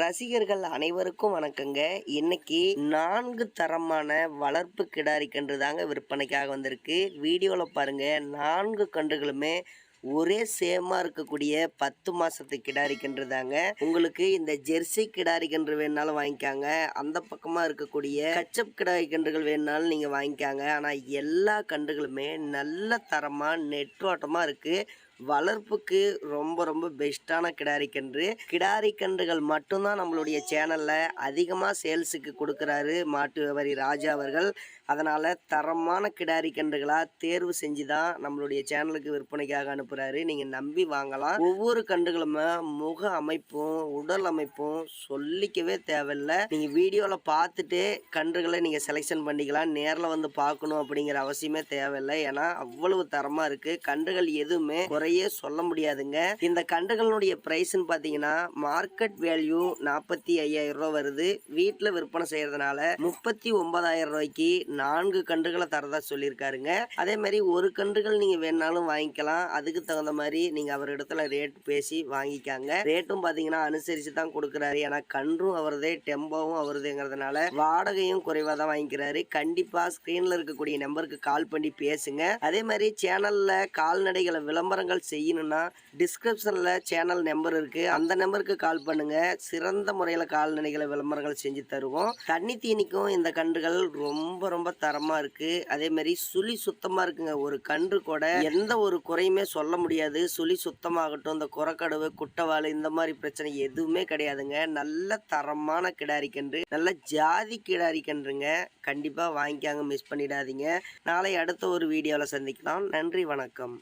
ரசிகர்கள் அனைவருக்கும் வணக்கங்க. இன்னைக்கு நான்கு தரமான வளர்ப்பு கிடாரி கன்று தாங்க விற்பனைக்காக வந்திருக்கு. வீடியோவில் பாருங்க நான்கு கன்றுகளுமே ஒரே சேமாக இருக்கக்கூடிய பத்து மாதத்து கிடாரி கன்று தாங்க. உங்களுக்கு இந்த ஜெர்சி கிடாரி கன்று வேணாலும் வாங்கிக்காங்க. அந்த பக்கமாக இருக்கக்கூடிய கச்சப் கிடாரி கன்றுகள் வேணாலும் நீங்கள் வாங்கிக்காங்க. ஆனால் எல்லா கன்றுகளுமே நல்ல தரமாக நெட்வாட்டமாக இருக்குது வளர்ப்புக்கு ரொம்ப ரொம்ப பெஸ்ட்டான கிடாரி கன்று. கிடாரி கன்றுகள் மட்டும்தான் நம்மளுடைய சேனலில் அதிகமாக சேல்ஸுக்கு கொடுக்குறாரு மாட்டு வியாபாரி ராஜா அவர்கள். அதனால் தரமான கிடாரி கன்றுகளாக தேர்வு செஞ்சு தான் நம்மளுடைய சேனலுக்கு விற்பனைக்காக அனுப்புகிறாரு நீங்கள் நம்பி வாங்கலாம். ஒவ்வொரு கன்றுகளுமே முக அமைப்பும் உடல் அமைப்பும் சொல்லிக்கவே தேவையில்லை. நீங்கள் வீடியோவில் பார்த்துட்டு கன்றுகளை நீங்கள் செலெக்ஷன் பண்ணிக்கலாம். நேரில் வந்து பார்க்கணும் அப்படிங்கிற அவசியமே தேவையில்லை. ஏன்னா அவ்வளவு தரமாக இருக்குது கன்றுகள் எதுவுமே குறையே சொல்ல முடியாதுங்க. இந்த கன்றுகளுடைய ப்ரைஸ்ன்னு பார்த்தீங்கன்னா மார்க்கெட் வேல்யூ நாற்பத்தி ஐயாயிரம் ரூபா வருது. வீட்டில் விற்பனை செய்யறதுனால முப்பத்தி ஒன்பதாயிரம் ரூபாய்க்கு நான்கு கன்றுகளை தரதா சொல்லியிருக்காருங்க. அதே மாதிரி ஒரு கன்றுகள் நீங்கள் வேணாலும் வாங்கிக்கலாம். அதுக்கு தகுந்த மாதிரி நீங்கள் அவர் இடத்துல ரேட் பேசி வாங்கிக்காங்க. ரேட்டும் பார்த்தீங்கன்னா அனுசரித்து தான் கொடுக்குறாரு. ஏன்னா கன்றும் அவரதே டெம்போவும் அவருதுங்கிறதுனால வாடகையும் குறைவாக தான் வாங்கிக்கிறாரு. கண்டிப்பாக ஸ்க்ரீனில் இருக்கக்கூடிய நம்பருக்கு கால் பண்ணி பேசுங்க. அதே மாதிரி சேனலில் கால்நடைகளை விளம்பரங்கள் செய்யணும்னா டிஸ்கிரிப்ஷனில் சேனல் நம்பர் இருக்குது அந்த நம்பருக்கு கால் பண்ணுங்கள் சிறந்த முறையில் கால்நடைகளை விளம்பரங்கள் செஞ்சு தருவோம். தண்ணி தீனிக்கும் இந்த கன்றுகள் ரொம்ப ரொம்ப தரமாக இருக்குது அதேமாரி சுழி சுத்தமாக இருக்குங்க. ஒரு கன்று கூட எந்த ஒரு குறையுமே சொல்ல முடியாது. சுழி சுத்தமாகட்டும் இந்த குறக்கடவு குட்டவாள் இந்த மாதிரி பிரச்சனை எதுவுமே கிடையாதுங்க. நல்ல தரமான கிடாரி கன்று. நல்ல ஜாதி கிடாரி கன்றுங்க. கண்டிப்பாக வாங்கிக்காங்க மிஸ் பண்ணிடாதீங்க. நாளை அடுத்த ஒரு வீடியோவில் சந்திக்கலாம். நன்றி வணக்கம்.